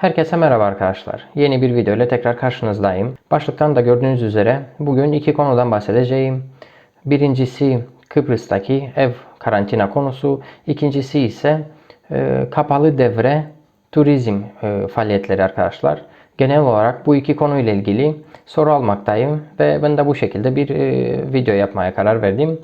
Herkese merhaba arkadaşlar. Yeni bir video ile tekrar karşınızdayım. Başlıktan da gördüğünüz üzere bugün iki konudan bahsedeceğim. Birincisi Kıbrıs'taki ev karantina konusu. İkincisi ise e, kapalı devre turizm e, faaliyetleri arkadaşlar. Genel olarak bu iki konuyla ilgili soru almaktayım ve ben de bu şekilde bir e, video yapmaya karar verdim.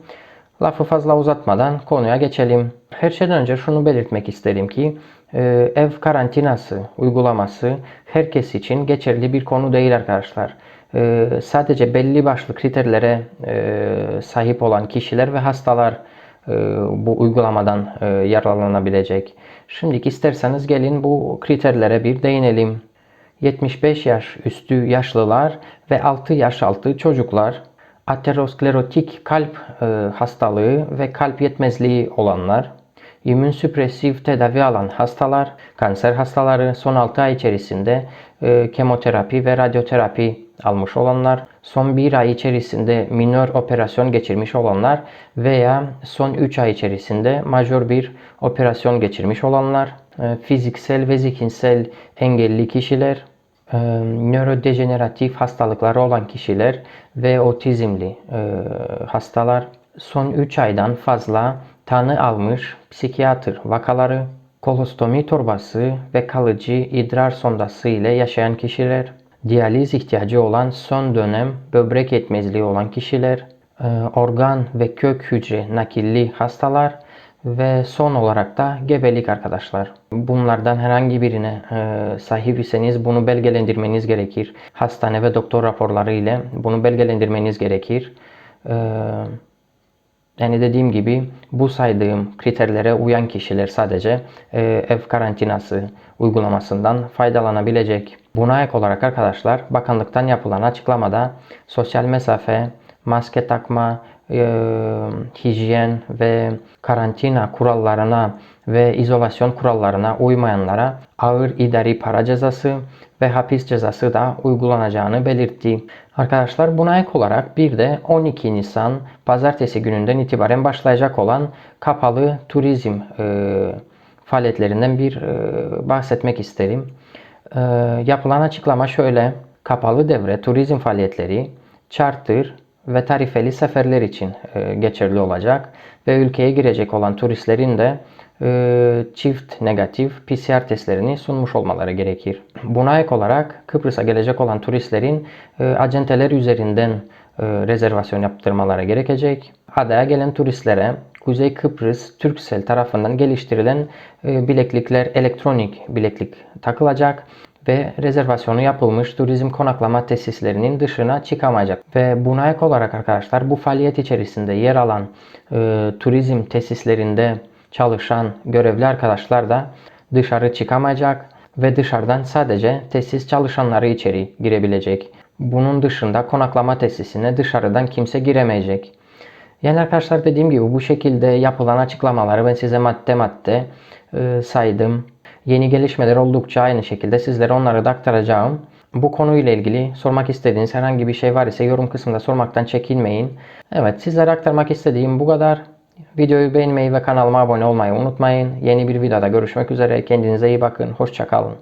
Lafı fazla uzatmadan konuya geçelim. Her şeyden önce şunu belirtmek isterim ki e, ev karantinası uygulaması herkes için geçerli bir konu değil arkadaşlar. E, sadece belli başlı kriterlere e, sahip olan kişiler ve hastalar bu uygulamadan yararlanabilecek. Şimdi isterseniz gelin bu kriterlere bir değinelim. 75 yaş üstü yaşlılar ve 6 yaş altı çocuklar, aterosklerotik kalp e, hastalığı ve kalp yetmezliği olanlar, immünsüpresif tedavi alan hastalar, kanser hastaları son 6 ay içerisinde e, kemoterapi ve radyoterapi almış olanlar, son 1 ay içerisinde minör operasyon geçirmiş olanlar veya son 3 ay içerisinde majör bir operasyon geçirmiş olanlar, e, fiziksel ve zihinsel engelli kişiler, e, nörodejeneratif hastalıkları olan kişiler ve otizmli e, hastalar, son 3 aydan fazla tanı almış psikiyatr vakaları, kolostomi torbası ve kalıcı idrar sondası ile yaşayan kişiler, diyaliz ihtiyacı olan son dönem böbrek yetmezliği olan kişiler, organ ve kök hücre nakilli hastalar ve son olarak da gebelik arkadaşlar. Bunlardan herhangi birine e, sahip iseniz bunu belgelendirmeniz gerekir. Hastane ve doktor raporları ile bunu belgelendirmeniz gerekir. E, yani dediğim gibi bu saydığım kriterlere uyan kişiler sadece e, ev karantinası uygulamasından faydalanabilecek. Buna ek olarak arkadaşlar bakanlıktan yapılan açıklamada sosyal mesafe, maske takma, e, hijyen ve karantina kurallarına ve izolasyon kurallarına uymayanlara ağır idari para cezası ve hapis cezası da uygulanacağını belirtti. Arkadaşlar buna ek olarak bir de 12 Nisan pazartesi gününden itibaren başlayacak olan kapalı turizm e, faaliyetlerinden bir e, bahsetmek isterim. E, yapılan açıklama şöyle. Kapalı devre turizm faaliyetleri charter ve tarifeli seferler için e, geçerli olacak ve ülkeye girecek olan turistlerin de e, çift negatif PCR testlerini sunmuş olmaları gerekir. Buna ek olarak Kıbrıs'a gelecek olan turistlerin e, acenteler üzerinden rezervasyon yaptırmaları gerekecek. Adaya gelen turistlere Kuzey Kıbrıs Türksel tarafından geliştirilen bileklikler elektronik bileklik takılacak ve rezervasyonu yapılmış turizm konaklama tesislerinin dışına çıkamayacak. Ve buna ek olarak arkadaşlar bu faaliyet içerisinde yer alan e, turizm tesislerinde çalışan görevli arkadaşlar da dışarı çıkamayacak ve dışarıdan sadece tesis çalışanları içeri girebilecek. Bunun dışında konaklama tesisine dışarıdan kimse giremeyecek. Yani arkadaşlar dediğim gibi bu şekilde yapılan açıklamaları ben size madde madde e, saydım. Yeni gelişmeler oldukça aynı şekilde sizlere onları da aktaracağım. Bu konuyla ilgili sormak istediğiniz herhangi bir şey var ise yorum kısmında sormaktan çekinmeyin. Evet sizlere aktarmak istediğim bu kadar. Videoyu beğenmeyi ve kanalıma abone olmayı unutmayın. Yeni bir videoda görüşmek üzere. Kendinize iyi bakın. Hoşçakalın.